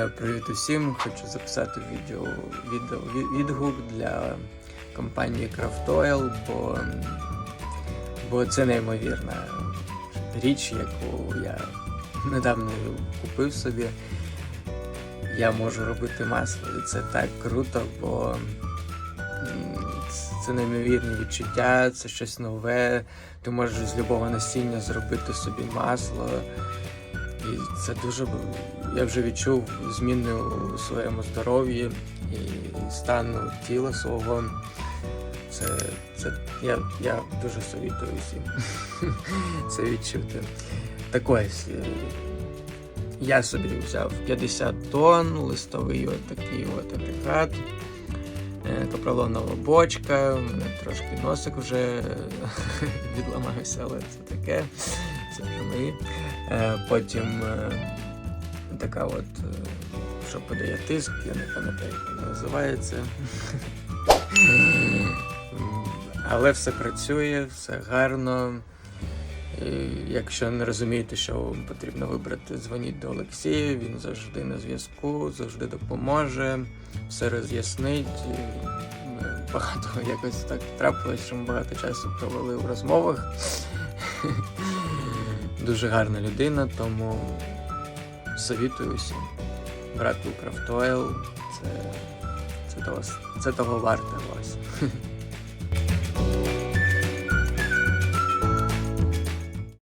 Е, Привіт усім! Хочу записати відео, відео відгук для компанії Craft Oil, бо, бо це неймовірна річ, яку я недавно купив собі. Я можу робити масло, і це так круто, бо це неймовірні відчуття, це щось нове. Ти можеш з любого насіння зробити собі масло. І це дуже я вже відчув зміни у своєму здоров'ї і стану тіла свого. Це, це я, я дуже совітую всім це відчути. Так ось, е, я собі взяв 50 тонн, листовий от такий от агрегат, е, капролонова бочка, у мене трошки носик вже відламався, але це таке, мої. Е, Потім е, така от, е, що подає тиск, я не пам'ятаю, як вона називається. Але все працює, все гарно. Якщо не розумієте, що вам потрібно вибрати, дзвоніть до Олексія, він завжди на зв'язку, завжди допоможе, все роз'яснить. Багато якось так трапилось, що ми багато часу провели в розмовах. Дуже гарна людина, тому совітую усім. брати Крафтойл, Це, це, того, це того варте вас.